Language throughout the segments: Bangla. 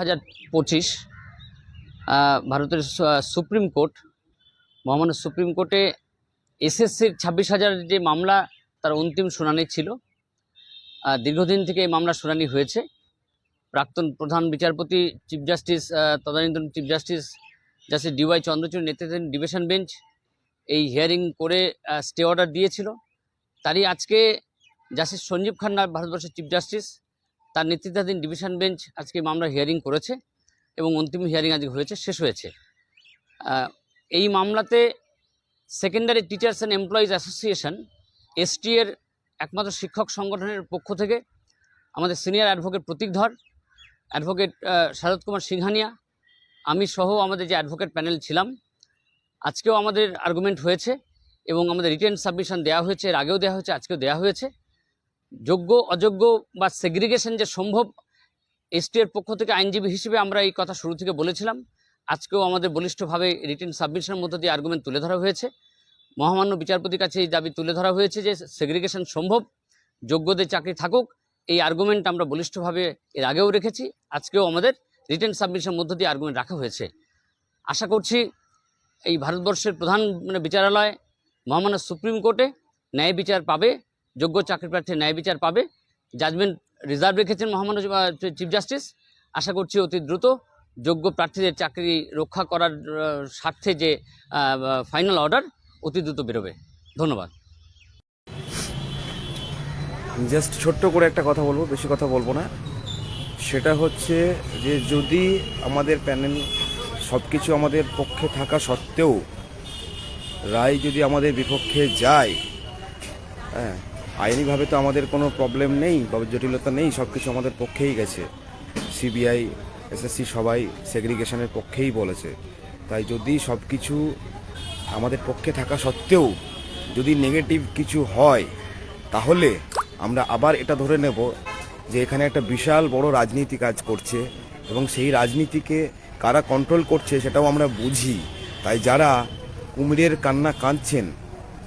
হাজার পঁচিশ ভারতের সুপ্রিম কোর্ট, মহামান্য সুপ্রিম কোর্টে এসএসসির ছাব্বিশ হাজার যে মামলা, তার অন্তিম শুনানি ছিল। দীর্ঘদিন থেকে এই মামলা শুনানি হয়েছে। প্রাক্তন প্রধান বিচারপতি, চিফ জাস্টিস তদানীন্তন chief justice justice DY Chandrachud নেতৃত্বাধীন ডিভিশন বেঞ্চ এই হিয়ারিং করে স্টে অর্ডার দিয়েছিল। তারই আজকে জাস্টিস সঞ্জীব খান্না, ভারতবর্ষের চিফ জাস্টিস তার নেতৃত্বাধীন ডিভিশন বেঞ্চ আজকে মামলা হিয়ারিং করেছে এবং অন্তিম হিয়ারিং আজকে হয়েছে শেষ হয়েছে। এই মামলাতে secondary teachers and employees association ST এর একমাত্র শিক্ষক সংগঠনের পক্ষ থেকে আমাদের সিনিয়র অ্যাডভোকেট প্রতীক ধর অ্যাডভোকেট শারদ কুমার সিংহানিয়া, আমি সহ আমাদের যে অ্যাডভোকেট প্যানেল ছিলাম, আজকেও আমাদের আর্গুমেন্ট হয়েছে এবং আমাদের রিটেন সাবমিশন দেওয়া হয়েছে, এর আগেও দেওয়া হয়েছে, আজকেও দেওয়া হয়েছে। যোগ্য, অযোগ্য বা সেগ্রিগেশন যে সম্ভব এসটি এর পক্ষ থেকে আইনজীবী হিসেবে আমরা এই কথা শুরু থেকে বলেছিলাম। আজকেও আমাদের বলিষ্ঠভাবে রিটেন সাবমিশনের মধ্য দিয়ে আর্গুমেন্ট তুলে ধরা হয়েছে। মহামান্য বিচারপতির কাছে এই দাবি তুলে ধরা হয়েছে যে সেগ্রিগেশন সম্ভব, যোগ্যদের চাকরি থাকুক, এই আর্গুমেন্ট আমরা বলিষ্ঠভাবে এর আগেও রেখেছি। আজকেও আমাদের রিটেন সাবমিশনের মধ্য দিয়ে আর্গুমেন্ট রাখা হয়েছে। আশা করছি এই ভারতবর্ষের প্রধান মানে বিচারালয়, মহামান্য সুপ্রিম কোর্টে ন্যায় বিচার পাবে। যোগ্য চাকরি প্রার্থী ন্যায় বিচার পাবে। জাজমেন্ট রিজার্ভ রেখেছেন মহামান্য চিফ জাস্টিস আশা করছি অতি দ্রুত যোগ্য প্রার্থীদের চাকরি রক্ষা করার স্বার্থে যে ফাইনাল অর্ডার অতি দ্রুত বেরোবে। ধন্যবাদ। জাস্ট ছোট্ট করে একটা কথা বলব, বেশি কথা বলব না। সেটা হচ্ছে যে যদি আমাদের প্যানেল সব কিছু আমাদের পক্ষে থাকা সত্ত্বেও রায় যদি আমাদের বিপক্ষে যায় হ্যাঁ আইনিভাবে তো আমাদের কোনো প্রবলেম নেই বা জটিলতা নেই সব কিছু আমাদের পক্ষেই গেছে। সিবিআই এসএসসি সবাই সেগ্রিগেশনের পক্ষেই বলেছে। তাই যদি সব কিছু আমাদের পক্ষে থাকা সত্ত্বেও যদি নেগেটিভ কিছু হয়, তাহলে আমরা আবার এটা ধরে নেব যে এখানে একটা বিশাল বড় রাজনীতি কাজ করছে এবং সেই রাজনীতিকে কারা কন্ট্রোল করছে সেটাও আমরা বুঝি। তাই যারা কুমিরের কান্না কাঁদছেন,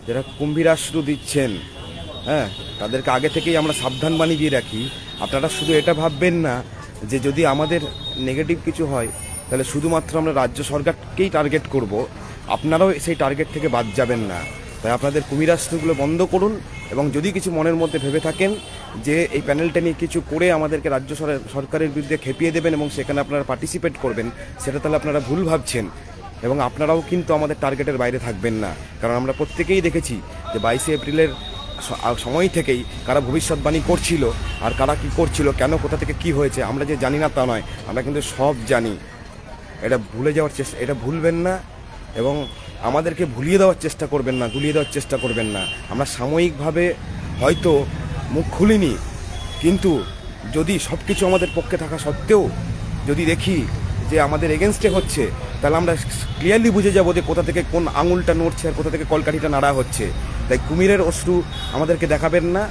যারা কুম্ভীরাশ্রু দিচ্ছেন হ্যাঁ তাদেরকে আগে থেকেই আমরা সাবধান বাণী দিয়ে রাখি। আপনারা শুধু এটা ভাববেন না যে যদি আমাদের নেগেটিভ কিছু হয়, তাহলে শুধুমাত্র আমরা রাজ্য সরকারকেই টার্গেট করব। আপনারাও সেই টার্গেট থেকে বাদ যাবেন না। তাই আপনাদের কুমিরাস্ত্রগুলো বন্ধ করুন এবং যদি কিছু মনের মধ্যে ভেবে থাকেন যে এই প্যানেলটা নিয়ে কিছু করে আমাদেরকে রাজ্য সরকারের বিরুদ্ধে খেপিয়ে দেবেন এবং সেখানে আপনারা পার্টিসিপেট করবেন, সেটা তাহলে আপনারা ভুল ভাবছেন। এবং আপনারাও কিন্তু আমাদের টার্গেটের বাইরে থাকবেন না। কারণ আমরা প্রত্যেকেই দেখেছি যে বাইশে এপ্রিলের সময় থেকেই কারা ভবিষ্যৎবাণী করছিল আর কারা কি করছিল, কেন, কোথা থেকে কি হয়েছে, আমরা যে জানি না তা নয়। আমরা কিন্তু সব জানি। এটা ভুলে যাওয়ার চেষ্টা, এটা ভুলবেন না এবং আমাদেরকে ভুলিয়ে দেওয়ার চেষ্টা করবেন না, গুলিয়ে দেওয়ার চেষ্টা করবেন না। আমরা সাময়িকভাবে হয়তো মুখ খুলিনি, কিন্তু যদি সব কিছু আমাদের পক্ষে থাকা সত্ত্বেও যদি দেখি যে আমাদের এগেনস্টে হচ্ছে, তাহলে আমরা ক্লিয়ারলি বুঝে যাব যে কোথা থেকে কোন আঙুলটা নড়ছে আর কোথা থেকে কলকাঠিটা নাড়া হচ্ছে। তাই কুমিরের অশ্রু আমাদেরকে দেখাবেন না,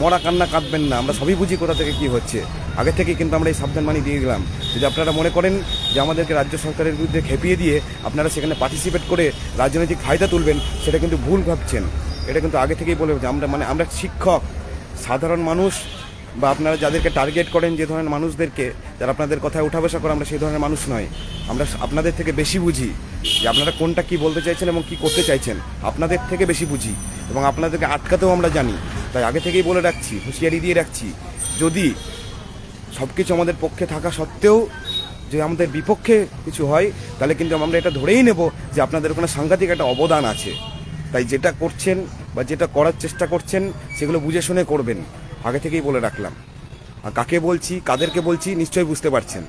মরা কান্না কাঁদবেন না। আমরা সবই বুঝি কোথা থেকে কি হচ্ছে। আগে থেকে কিন্তু আমরা এই সাবধান বাণী দিয়ে গেলাম যদি আপনারা মনে করেন যে আমাদেরকে রাজ্য সরকারের বিরুদ্ধে খেপিয়ে দিয়ে আপনারা সেখানে পার্টিসিপেট করে রাজনৈতিক ফায়দা তুলবেন, সেটা কিন্তু ভুল ভাবছেন। এটা কিন্তু আগে থেকেই বলে আমরা মানে আমরা শিক্ষক, সাধারণ মানুষ, বা আপনারা যাদেরকে টার্গেট করেন যে ধরনের মানুষদেরকে যারা আপনাদের কথায় উঠা বসা করে আমরা সেই ধরনের মানুষ নয়। আমরা আপনাদের থেকে বেশি বুঝি যে আপনারা কোনটা কি বলতে চাইছেন এবং কি করতে চাইছেন। আপনাদের থেকে বেশি বুঝি এবং আপনাদেরকে আটকাতেও আমরা জানি। তাই আগে থেকেই বলে রাখছি, হুঁশিয়ারি দিয়ে রাখছি, যদি সব কিছু আমাদের পক্ষে থাকা সত্ত্বেও যে আমাদের বিপক্ষে কিছু হয়, তাহলে কিন্তু আমরা এটা ধরেই নেব যে আপনাদের ওখানে সাংঘাতিক একটা অবদান আছে। তাই যেটা করছেন বা যেটা করার চেষ্টা করছেন, সেগুলো বুঝে শুনে করবেন। আগে থেকেই বলে রাখলাম। কাকে বলছি কাদেরকে বলছি নিশ্চয়ই বুঝতে পারছেন।